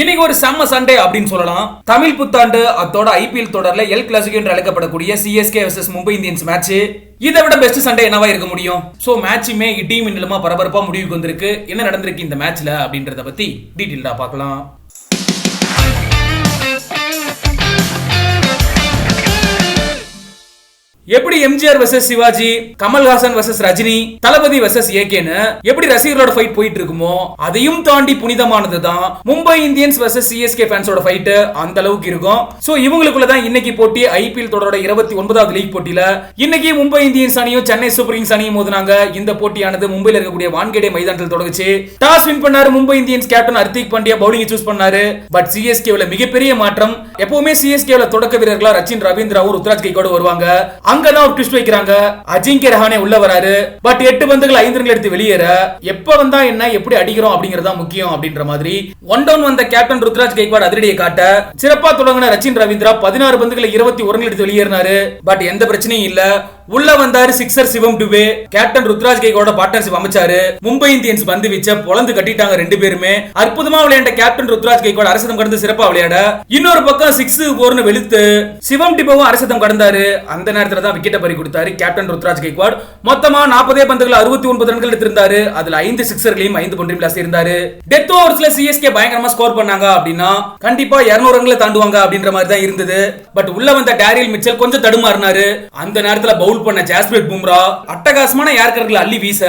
இன்னைக்கு ஒரு செம்ம சண்டே அப்படின்னு சொல்லலாம். தமிழ் புத்தாண்டு அத்தோட ஐபிஎல் தொடர்ல எல் கிளாசிக் என்று அழைக்கப்படக்கூடிய CSK versus Mumbai Indians match இதை விட பெஸ்ட் சண்டே என்னவா இருக்க முடியும்? சோ மேட்சுமே இடியும் மின்னலுமா பரபரப்பா முடிவுக்கு வந்திருக்கு. என்ன நடந்திருக்கு இந்த மேட்ச்ல அப்படின்றத பத்தி டீட்டெயில்டா பார்க்கலாம். எப்படி MGR versus Sivaji Kamalhaasan versus Rajini Thalapathy versus ஏகேன்னு எப்படி ரசிகர்களோட ஃபைட் போயிட்டு இருக்குமோ அதையும் தாண்டி புனிதமானது தான் மும்பை இந்தியன்ஸ் வெர்சஸ் சிஎஸ்கே ஃபேன்ஸோட ஃபைட் அந்த அளவுக்கு இருக்கும். சோ இவங்களுக்குள்ள தான் இன்னைக்கு போட்டி ஐபிஎல் தொடரோட இருபத்தி ஒன்பதாவது லீக் போட்டியில. இன்னைக்கு மும்பை இந்தியன்ஸ் அணியும் சென்னை சூப்பர் கிங்ஸ் அணியும் மோதினாங்க. இந்த போட்டியானது மும்பையில் இருக்கக்கூடிய வான்கேடே மைதானத்தில் தொடங்குச்சு. டாஸ் வின் பண்ணாரு Mumbai Indians captain Hardik Pandya bowling choose பண்ணாரு. பட் சிஎஸ்கேவில் மிகப்பெரிய மாற்றம் எப்பவுமே சிஎஸ்கேவில் தொடக்க வீரர்களா ரச்சின் ரவீந்திராவும் ருத்ராஜ் கைகோடு வருவாங்க. அங்கதான் ஒரு ட்விஸ்ட் வைக்கிறாங்க. அஜிங்கே ரஹானே உள்ள வராரு. பட் எட்டு பந்துகள் ஐந்து ரன்கள் எடுத்து வெளியேற. எப்ப வந்தா என்ன எப்படி அடிக்கிறோம் அப்படிங்கறதா முக்கியம் அப்படின்ற மாதிரி ஒன் டவுன் வந்த கேப்டன் ருத்ராஜ் கைக்வாட் அதிரடியை காட்ட சிறப்பா தொடங்கின ரச்சின் ரவீந்திரா பதினாறு பந்துகளை இருபத்தி ஒரு ரன் எடுத்து வெளியேறினாரு. பட் எந்த பிரச்சனையும் இல்ல. உள்ள வந்தாரு சிக்ஸர் சிவம் டுபே கேப்டன் ருத்ராஜ் கைகோட பார்ட்னர்ஷிப் அமைச்சாரு. மும்பை இந்தியன்ஸ் பந்து வீச்ச பொழந்து கட்டிட்டாங்க ரெண்டு பேருமே. அற்புதமா விளையாண்ட கேப்டன் ருத்ராஜ் கைகோட அரசதம் கடந்து சிறப்பா விளையாட. இன்னொரு பக்கம் சிக்ஸ் போர்னு வெளுத்து சிவம் டிபோவும் அரசதம் கடந்தாரு. அந்த நேரத்துல தான் விக்கெட்டை பறி கொடுத்தாரு. கேப்டன் ருத்ராஜ் கைக்வாட் மொத்தமா நாற்பதே பந்துகள் அறுபத்தி ஒன்பது ரன்கள் எடுத்திருந்தாரு. அதுல ஐந்து சிக்ஸர்களையும் ஐந்து பன்றையும் பிளாஸ் இருந்தாரு. டெத் ஓவர்ஸ்ல சிஎஸ்கே பயங்கரமா ஸ்கோர் பண்ணாங்க அப்படின்னா கண்டிப்பா 200 ரன்களை தாண்டுவாங்க அப்படின்ற மாதிரி தான் இருந்தது. பட் உள்ள வந்த டேரியல் மிச்சல் கொஞ்சம் தடுமாறினாரு. அந்த நேரத்துல பவுல் பண்ண ஜாஸ்பிரேட் பும்ரா அட்டகாசமான ஏர்கர்களை அள்ளி வீச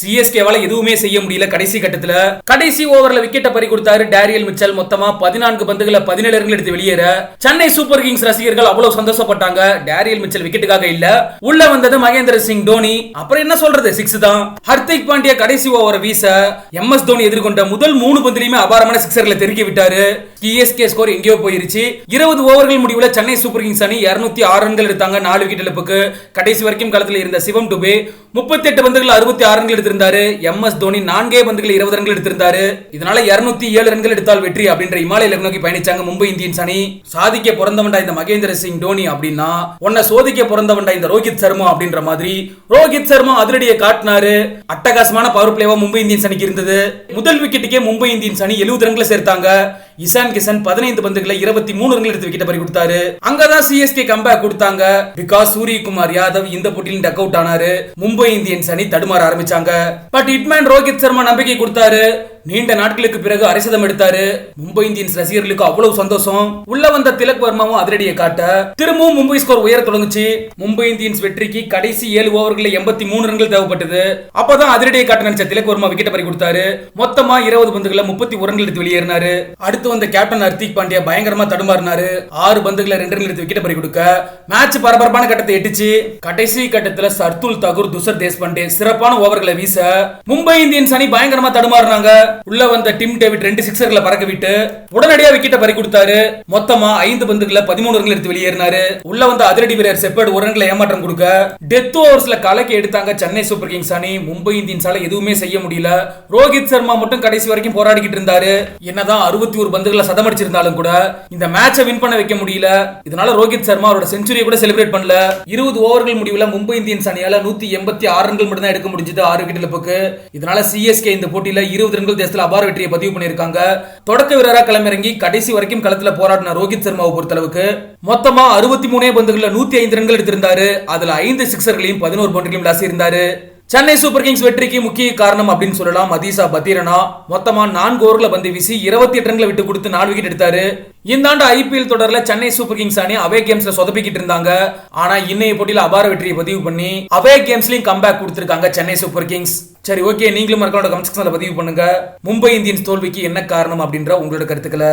சிஎஸ்கேவால எதுவுமே செய்ய முடியல கடைசி கட்டத்துல. கடைசி ஓவர்ல விக்கெட்டை பறி கொடுத்தாரு டேரியல் மிச்சல். மொத்தமா பதினான்கு பந்துகளை பதினேழு ரன்கள் எடுத்து வெளியேற. சென்னை சூப்பர் கிங்ஸ் ரசிகர்கள் அவ்வளவு சந்தோஷப்பட்டாங்க. டேரியல் மிச்சல் விக்கெட்டுக்காக இல்ல. உள்ள வந்தது மகேந்திர சிங் தோனி. அப்புறம் என்ன சொல்றது? சிக்ஸ் தான். ஹர்திக் பாண்டியா கடைசி ஓவர வீச எம் எஸ் தோனி எதிர்கொண்ட முதல் மூணு பந்திலையுமே அபாரமான சிக்ஸர்களை தெருக்கி விட்டாரு. சிஎஸ்கே ஸ்கோர் எங்கேயோ போயிருச்சு. இருபது ஓவர்கள் முடிவுல சென்னை சூப்பர் கிங்ஸ் அணி 206 ஆறு ரன்கள் எடுத்தாங்க நாலு விக்கெட் இழப்புக்கு. கடைசி வரைக்கும் களத்தில் இருந்த சிவம் டுபே முப்பத்தி எட்டு பந்துகள் அறுபத்தி ஆறு ரன்கள் எடுத்திருந்தாரு. எம் எஸ் தோனி நான்கே பந்துகள் இருபது ரன்கள் எடுத்திருந்தாரு. இதனால 207 ஏழு ரன்கள் எடுத்தால் வெற்றி அப்படின்ற இமாலய இலக்கு நோக்கி பயணிச்சாங்க மும்பை இந்தியன்ஸ் அணி. சாதிக்க பிறந்தவன்டா இந்த மகேந்திர சிங் தோனி அப்படின்னா உன்னை சோதிக்க பிறந்த பிறந்தவன்டா இந்த ரோஹித் சர்மா அப்படின்ற மாதிரி. ரோஹித் சர்மா அதிரடியை காட்டினாரு. அட்டகாசமான பவர் பிளேவா மும்பை இந்தியன்ஸ் அணிக்கு இருந்தது. முதல் விக்கெட்டுக்கே மும்பை இந்தியன்ஸ் அணி எழுபது ரன்களை சேர்த்தாங்க. இசான் கிஷன் பதினைந்து பந்துகளை இருபத்தி மூணு ரன்கள் எடுத்து விக்கெட் பறி கொடுத்தாரு அங்கதான் சிஎஸ்கே கம்பேக் கொடுத்தாங்க. பிகாஸ் சூரியகுமார் யாதவ் இந்த போட்டியில் டக் அவுட் ஆனாரு. மும்பை இந்தியன்ஸ் அணி தடுமாற ஆரம்பிச்சாங்க. பட் ஹிட்மேன் ரோஹித் சர்மா நம்பிக்கை கொடுத்தாரு. நீண்ட நாட்களுக்கு பிறகு அரிசதம் எடுத்தாரு. மும்பை இந்தியன்ஸ் ரசிகர்களுக்கு அவ்வளவு சந்தோஷம். உள்ள வந்த திலக் வர்மாவும் அதிரடியை காட்ட திரும்பவும் மும்பை ஸ்கோர் உயர தொடங்குச்சு. மும்பை இந்தியன்ஸ் வெற்றிக்கு கடைசி ஏழு ஓவர்களில் எண்பத்தி மூணு ரன்கள் தேவைப்பட்டது. அப்பதான் அதிரடியை காட்ட நினைச்ச திலக் வர்மா விக்கெட் பறி கொடுத்தாரு மொத்தமா இருபது பந்துகளை முப்பத்தி ஒரு ரன்கள் எடுத்து வெளியேறினாரு. அடுத்து அடுத்து வந்த கேப்டன் ஹர்திக் பாண்டியா பயங்கரமா தடுமாறினாரு. ஆறு பந்துகளை ரெண்டு நிறுத்தி விக்கெட் பறி கொடுக்க. மேட்ச் பரபரப்பான கட்டத்தை எட்டுச்சு. கடைசி கட்டத்துல சர்துல் தகுர் துசர் தேஷ்பாண்டே சிறப்பான ஓவர்களை வீச மும்பை இந்தியன்ஸ் அணி பயங்கரமா தடுமாறினாங்க. உள்ள வந்த டிம் டேவிட் ரெண்டு சிக்ஸர்களை பறக்க விட்டு உடனடியா விக்கெட்டை பறி கொடுத்தாரு. மொத்தமா ஐந்து பந்துகளை பதிமூணு ரன்கள் எடுத்து வெளியேறினாரு. உள்ள வந்த அதிரடி வீரர் செப்பேட் ஒரு ரன்களை ஏமாற்றம் கொடுக்க. டெத் ஓவர்ஸ்ல கலக்கி எடுத்தாங்க சென்னை சூப்பர் கிங்ஸ் அணி. மும்பை இந்தியன்ஸால எதுவுமே செய்ய முடியல. ரோஹித் சர்மா மட்டும் கடைசி வரைக்கும் போராடிக்கிட்டு இருந்தாரு. என்னதான் அறுபத்தி ஒரு பந்துகளை சதமடிச்சிருந்தாலும் கூட இந்த மேட்சை வின் பண்ண வைக்க முடியல. இதனால ரோஹித் சர்மா அவரோட செஞ்சுரியை கூட செலிப்ரேட் பண்ணல. இருபது ஓவர்கள் முடிவில் மும்பை இந்தியன்ஸ் அணியால நூத்தி எண்பத்தி ஆறு ரன்கள் மட்டும் தான் எடுக்க முடிஞ்சது ஆறு விக்கெட் இழப்புக்கு. இதனால சிஎஸ்கே இந்த போட்டியில இருபது ரன்கள் தேசத்தில் அபார வெற்றியை பதிவு பண்ணியிருக்காங்க. தொடக்க வீரரா களமிறங்கி கடைசி வரைக்கும் களத்துல போராடின ரோஹித் சர்மாவை பொறுத்தளவுக்கு மொத்தமா அறுபத்தி மூணே பந்துகளில் நூத்தி ஐந்து ரன்கள் எடுத்திருந்தாரு. அதுல ஐந்து சிக்ஸர்களையும் பதினோரு பவுண்டரிகளையும் விளாசி இருந்தாரு சென்னை சூப்பர் கிங்ஸ் வெற்றிக்கு முக்கிய காரணம் அப்படின்னு சொல்லலாம். மதீசா பத்திரனா மொத்தமா நான்கு ஓவர்ல பந்து வீசி இருபத்தி எட்டு ரன்களை விட்டு கொடுத்து நாலு விக்கெட் எடுத்தாரு. இந்த ஆண்டு ஐபிஎல் தொடர்ல சென்னை சூப்பர் கிங்ஸ் அணி அவே கேம்ஸ்ல சொதப்பிக்கிட்டு இருந்தாங்க. ஆனா இன்னைய போட்டியில அபார வெற்றியை பதிவு பண்ணி அவே கேம்ஸ்லயும் கம்பேக் கொடுத்திருக்காங்க சென்னை சூப்பர் கிங்ஸ். சரி ஓகே நீங்களும் மக்களோட கமெண்ட் செக்ஷன்ல பதிவு பண்ணுங்க. மும்பை இந்தியன்ஸ் தோல்விக்கு என்ன காரணம் அப்படின்ற உங்களோட கருத்துக்களை